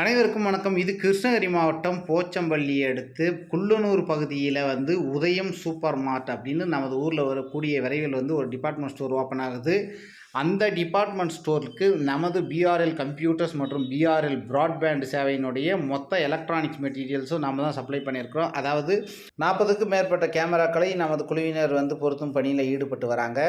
அனைவருக்கும் வணக்கம். இது கிருஷ்ணகிரி மாவட்டம் போச்சம்பள்ளியை அடுத்து குள்ளனூர் பகுதியில் வந்து உதயம் சூப்பர் மார்ட் அப்படின்னு நமது ஊரில் வரக்கூடிய விரைவில் வந்து ஒரு டிபார்ட்மெண்ட் ஸ்டோர் ஓப்பன் ஆகுது. அந்த டிபார்ட்மெண்ட் ஸ்டோருக்கு நமது பிஆர்எல் கம்ப்யூட்டர்ஸ் மற்றும் பிஆர்எல் ப்ராட்பேண்ட் சேவையினுடைய மொத்த எலக்ட்ரானிக்ஸ் மெட்டீரியல்ஸும் நம்ம தான் சப்ளை பண்ணியிருக்கிறோம். அதாவது நாற்பதுக்கும் மேற்பட்ட கேமராக்களை நமது குழுவினர் வந்து பொருத்தும் பணியில் ஈடுபட்டு வராங்க.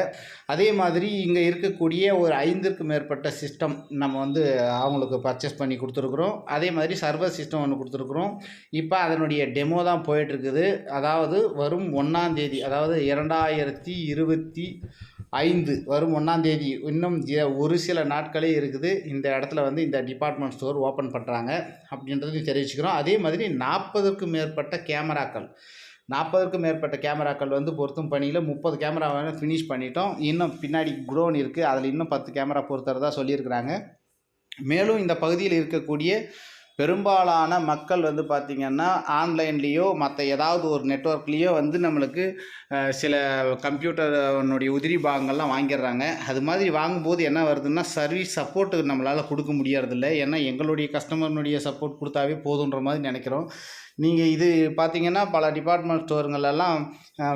அதே மாதிரி இங்கே இருக்கக்கூடிய ஒரு ஐந்திற்கு மேற்பட்ட சிஸ்டம் நம்ம வந்து அவங்களுக்கு பர்ச்சேஸ் பண்ணி கொடுத்துருக்குறோம். அதே மாதிரி சர்வர் சிஸ்டம் ஒன்று கொடுத்துருக்குறோம். இப்போ அதனுடைய டெமோ தான் போயிட்டுருக்குது அதாவது வரும் ஒன்றாந்தேதி அதாவது இரண்டாயிரத்தி இருபத்தி ஐந்து வரும் ஒன்றாந்தேதி இன்னும் ஒரு சில நாட்களே இருக்குது. இந்த இடத்துல வந்து இந்த டிபார்ட்மெண்ட் ஸ்டோர் ஓப்பன் பண்ணுறாங்க அப்படின்றது தெரிவிச்சுக்கிறோம். அதே மாதிரி நாற்பதுக்கும் மேற்பட்ட கேமராக்கள். நாற்பதுக்கும் மேற்பட்ட கேமராக்கள் வந்து பொருத்தும் பணியில் முப்பது கேமரா வேணும் ஃபினிஷ் பண்ணிட்டோம். இன்னும் பின்னாடி குரோன் இருக்குது அதில் இன்னும் பத்து கேமரா பொருத்துறதா சொல்லியிருக்கிறாங்க. மேலும் இந்த பகுதியில் இருக்கக்கூடிய பெரும்பாலான மக்கள் வந்து பார்த்திங்கன்னா ஆன்லைன்லேயோ மற்ற ஏதாவது ஒரு நெட்ஒர்க்லேயோ வந்து நம்மளுக்கு சில கம்ப்யூட்டர்னுடைய உதிரி பாகங்கள்லாம் வாங்கிடுறாங்க. அது மாதிரி வாங்கும்போது என்ன வருதுன்னா சர்வீஸ் சப்போர்ட்டு நம்மளால் கொடுக்க முடியறதில்ல. ஏன்னா எங்களுடைய கஸ்டமர்னுடைய சப்போர்ட் கொடுத்தாவே போதுன்ற மாதிரி நினைக்கிறோம். நீங்கள் இது பார்த்தீங்கன்னா பல டிபார்ட்மெண்ட் ஸ்டோருங்களெல்லாம்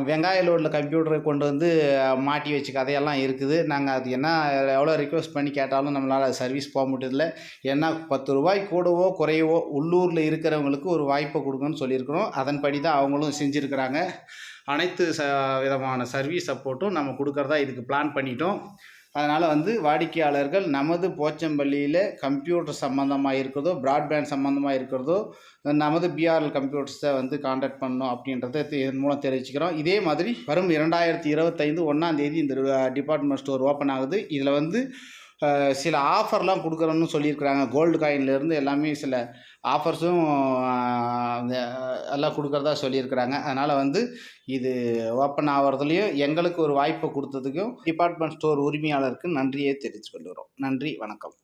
வெங்காய லோடில் கம்ப்யூட்டரை கொண்டு வந்து மாட்டி வச்சு கதையெல்லாம் இருக்குது. நாங்கள் அது என்ன எவ்வளோ ரிக்வெஸ்ட் பண்ணி கேட்டாலும் நம்மளால் சர்வீஸ் போக முடியல ஏன்னா பத்து ரூபாய் கூடவோ குறையவோ உள்ளூரில் இருக்கிறவங்களுக்கு ஒரு வாய்ப்பை கொடுங்கன்னு சொல்லியிருக்கிறோம். அதன்படி தான் அவங்களும் செஞ்சுருக்கிறாங்க. அனைத்து ச விதமான சர்வீஸ் சப்போர்ட்டும் நம்ம கொடுக்குறதா இதுக்கு பிளான் பண்ணிட்டோம். அதனால் வந்து வாடிக்கையாளர்கள் நமது போச்சம்பள்ளியில் கம்ப்யூட்டர் சம்மந்தமாக இருக்கிறதோ ப்ராட்பேண்ட் சம்மந்தமாக இருக்கிறதோ நமது பிஆர்எல் கம்ப்யூட்டர்ஸை வந்து காண்டாக்ட் பண்ணணும் அப்படின்றத தெ- இதன் மூலம் தெரிவிச்சுக்கிறோம். இதே மாதிரி வரும் இரண்டாயிரத்தி இருபத்தைந்து ஒன்றாந்தேதி இந்த டிபார்ட்மெண்ட் ஸ்டோர் ஓப்பன் ஆகுது. இதில் வந்து சில ஆஃபர்லாம் கொடுக்குறோன்னு சொல்லியிருக்கிறாங்க. கோல்டு காயின்லேருந்து எல்லாமே சில ஆஃபர்ஸும் எல்லாம் கொடுக்குறதா சொல்லியிருக்கிறாங்க. அதனால் வந்து இது ஓப்பன் ஆகிறதுலையும் எங்களுக்கு ஒரு வாய்ப்பை கொடுத்ததுக்கும் டிபார்ட்மெண்ட் ஸ்டோர் உரிமையாளருக்கு நன்றியை தெரிவித்துக் கொள்கிறோம். நன்றி வணக்கம்.